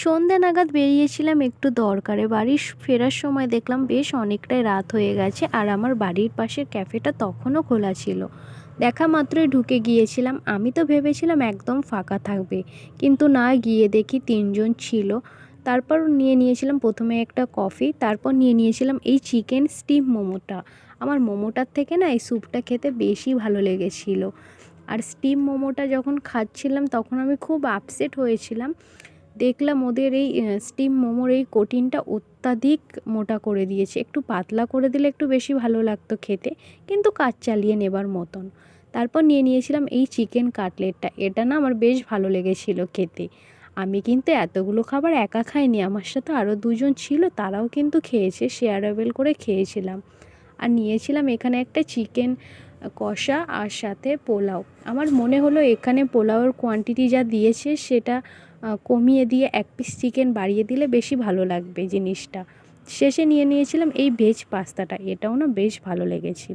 সন্ধে নাগাদ বেরিয়েছিলাম একটু দরকারে। বাড়ি ফেরার সময় দেখলাম বেশ অনেকটাই রাত হয়ে গেছে আর আমার বাড়ির পাশের ক্যাফেটা তখনও খোলা ছিল। দেখা মাত্রই ঢুকে গিয়েছিলাম। আমি তো ভেবেছিলাম একদম ফাঁকা থাকবে। কিন্তু না, গিয়ে দেখি তিনজন ছিল। তারপর নিয়ে নিয়েছিলাম প্রথমে একটা কফি, তারপর নিয়ে নিয়েছিলাম এই চিকেন স্টিম মোমোটা। আমার মোমোটার থেকে না এই স্যুপটা খেতে বেশি ভালো লেগেছিলো। আর স্টিম মোমোটা যখন খাচ্ছিলাম তখন আমি খুব আপসেট হয়েছিলাম। দেখলাম ওদের এই স্টিম মোমোর এই কোটিনটা অত্যাধিক মোটা করে দিয়েছে। একটু পাতলা করে দিলে একটু বেশি ভালো লাগতো খেতে, কিন্তু কাজ চালিয়ে নেবার মতন। তারপর নিয়ে নিয়েছিলাম এই চিকেন কাটলেটটা এটা না আমার বেশ ভালো লেগেছিলো খেতে। আমি কিন্তু এতগুলো খাবার একা খাইনি, আমার সাথে আরও দুজন ছিল, তারাও কিন্তু খেয়েছে শেয়ারেবেল করে খেয়েছিলাম। আর নিয়েছিলাম এখানে একটা চিকেন কষা আর সাথে পোলাও। আমার মনে হলো এখানে পোলাওয়ের কোয়ান্টিটি যা দিয়েছে সেটা কমিয়ে দিয়ে এক পিস চিকেন বাড়িয়ে দিলে বেশি ভালো লাগবে জিনিসটা। শেষে নিয়ে নিয়েছিলাম এই ভেজ পাস্তাটা, এটাও না বেশ ভালো লেগেছিলো।